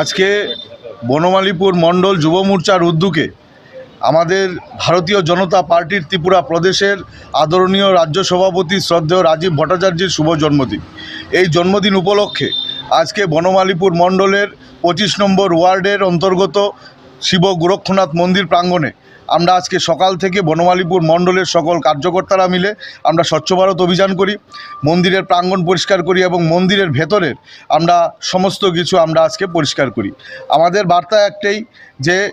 আজকে বনমালীপুর মণ্ডল যুব মোর্চার উদ্যোগে আমাদের ভারতীয় জনতা পার্টির ত্রিপুরা প্রদেশের আদরণীয় রাজ্য সভাপতি শ্রদ্ধেয় রাজীব ভট্টাচার্যের শুভ জন্মদিন। এই জন্মদিন উপলক্ষে আজকে বনমালীপুর মণ্ডলের পঁচিশ নম্বর ওয়ার্ডের অন্তর্গত শিব গোরক্ষনাথ মন্দির প্রাঙ্গণে আমরা আজকে সকাল থেকে বনমালীপুর মণ্ডলের সকল কার্যকর্তারা মিলে আমরা স্বচ্ছ ভারত অভিযান করি, মন্দিরের প্রাঙ্গণ পরিষ্কার করি এবং মন্দিরের ভেতরের আমরা সমস্ত কিছু আমরা আজকে পরিষ্কার করি। আমাদের বার্তা একটাই যে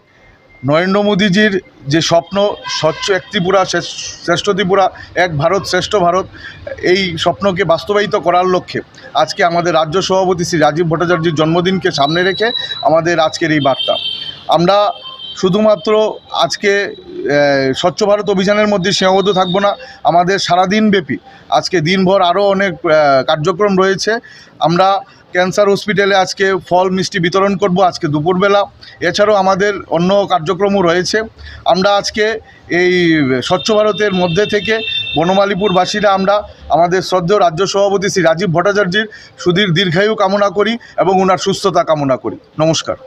নরেন্দ্র মোদীজির যে স্বপ্ন, স্বচ্ছ এক ত্রিপুরা শ্রেষ্ঠ- শ্রেষ্ঠ ত্রিপুরা, এক ভারত, শ্রেষ্ঠ ভারত, এই স্বপ্নকে বাস্তবায়িত করার লক্ষ্যে আজকে আমাদের রাজ্য সভাপতি শ্রী রাজীব ভট্টাচার্যের জন্মদিনকে সামনে রেখে আমাদের আজকের এই বার্তা। আমরা শুধুমাত্র আজকে স্বচ্ছ ভারত অভিযানের মধ্যে সীমাবদ্ধ থাকব না, আমাদের সারাদিন ব্যাপী। আজকে দিনভর আরও অনেক কার্যক্রম রয়েছে। আমরা ক্যান্সার হসপিটালে আজকে ফল, মিষ্টি বিতরণ করব আজকে দুপুরবেলা। এছাড়াও আমাদের অন্য কার্যক্রমও রয়েছে। আমরা আজকে এই স্বচ্ছ ভারতের মধ্যে থেকে বনমালীপুরবাসীরা আমরা আমাদের শ্রদ্ধেয় রাজ্য সভাপতি শ্রী রাজীব ভট্টাচার্যের সুদীর দীর্ঘায়ু কামনা করি এবং ওনার সুস্থতা কামনা করি। নমস্কার।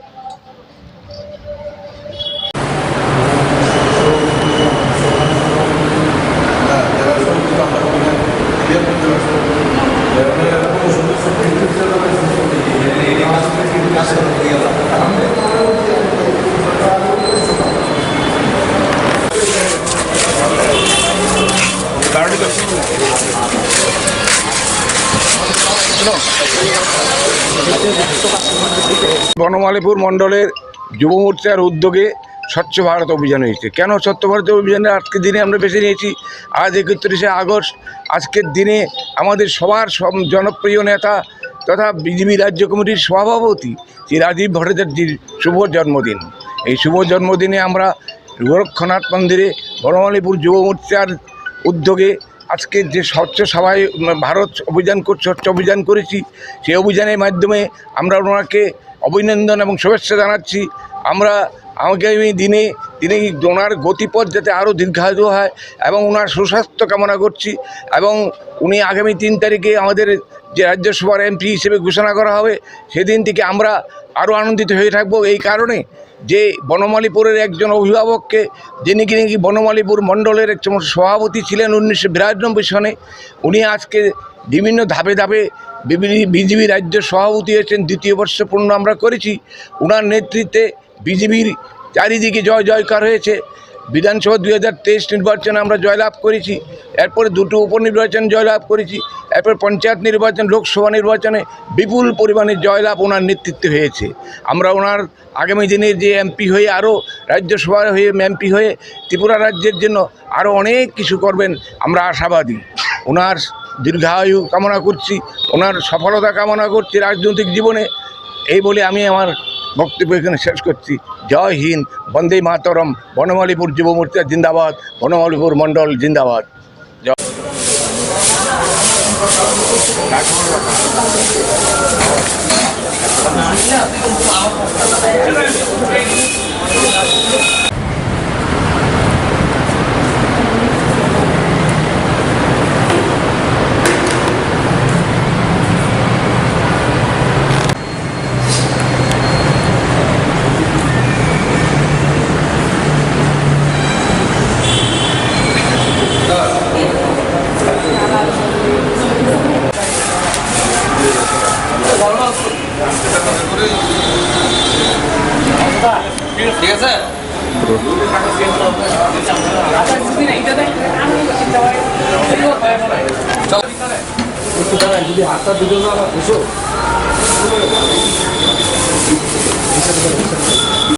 বনমালীপুর মণ্ডলের যুব মোর্চার উদ্যোগে স্বচ্ছ ভারত অভিযান হয়েছে। কেন স্বচ্ছ ভারত অভিযানে আজকের দিনে আমরা বেছে নিয়েছি? আজ একত্রিশে আগস্ট। আজকের দিনে আমাদের সবার সব জনপ্রিয় নেতা তথা বিজেপি রাজ্য কমিটির সভাপতি শ্রী রাজীব ভট্টাচার্যের শুভ জন্মদিন। এই শুভ জন্মদিনে আমরা গোরক্ষনাথ মন্দিরে বনমালীপুর যুব মোর্চার উদ্যোগে আজকে যে স্বচ্ছ সভায় ভারত অভিযান করছে, স্বচ্ছ অভিযান করেছি, সেই অভিযানের মাধ্যমে আমরা ওনাকে অভিনন্দন এবং শুভেচ্ছা জানাচ্ছি। আমরা আগামী দিনে তিনি ওনার গতিপথ যাতে আরও দীর্ঘায়ু হয় এবং ওনার সুস্বাস্থ্য কামনা করছি এবং উনি আগামী তিন তারিখে আমাদের যে রাজ্যসভার এমপি হিসেবে ঘোষণা করা হবে, সেদিন থেকে আমরা আরও আনন্দিত হয়ে থাকব। এই কারণে যে বনমালীপুরের একজন অভিভাবককে, যিনি কি নাকি বনমালীপুর মণ্ডলের একজন সভাপতি ছিলেন উনিশশো বিরানব্বই সনে, উনি আজকে বিভিন্ন ধাপে ধাপে বিজেপি রাজ্য সভাপতি হয়েছেন, দ্বিতীয় বর্ষ পূর্ণ আমরা করেছি। ওনার নেতৃত্বে বিজেপির চারিদিকে জয় জয়কার হয়েছে। বিধানসভা দুই হাজার তেইশ নির্বাচনে আমরা জয়লাভ করেছি। এরপরে দুটো উপনির্বাচন জয়লাভ করেছি। এরপর পঞ্চায়েত নির্বাচন, লোকসভা নির্বাচনে বিপুল পরিমাণে জয়লাভ ওনার নেতৃত্বে হয়েছে। আমরা ওনার আগামী দিনে যে এমপি হয়ে আরও রাজ্যসভা হয়ে এমপি হয়ে ত্রিপুরা রাজ্যের জন্য আরও অনেক কিছু করবেন, আমরা আশাবাদী। ওনার দীর্ঘায়ু কামনা করছি, ওনার সফলতা কামনা করছি রাজনৈতিক জীবনে। এই বলে আমি আমার বক্তব্য এখানে শেষ করছি। জয় হিন্দ, বন্দে মাতরম, বনমালীপুর যুব মোর্চা জিন্দাবাদ, বনমালীপুর মণ্ডল জিন্দাবাদ। জয়। যদি হাতটা দুটো না ঘুষো